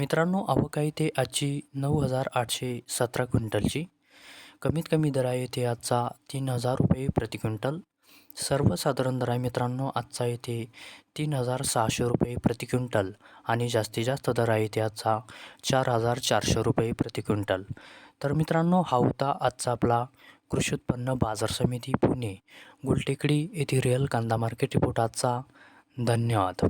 मित्रांनो आवक आहे ते आजची नऊ हजार आठशे सतरा क्विंटलची. कमीत कमी दर आहे ते आजचा तीन हजार रुपये प्रति क्विंटल. सर्वसाधारण दर आहे मित्रांनो आजचा येथे तीन हजार सहाशे रुपये प्रति क्विंटल आणि जास्तीत जास्त दर आहे ते आजचा चार हजार चारशे रुपये प्रति क्विंटल. तर मित्रांनो हा होता आजचा आपला कृषी उत्पन्न बाजार समिती पुणे गुलटेकडी येथे रिअल कांदा मार्केट रिपोर्ट आजचा. धन्यवाद.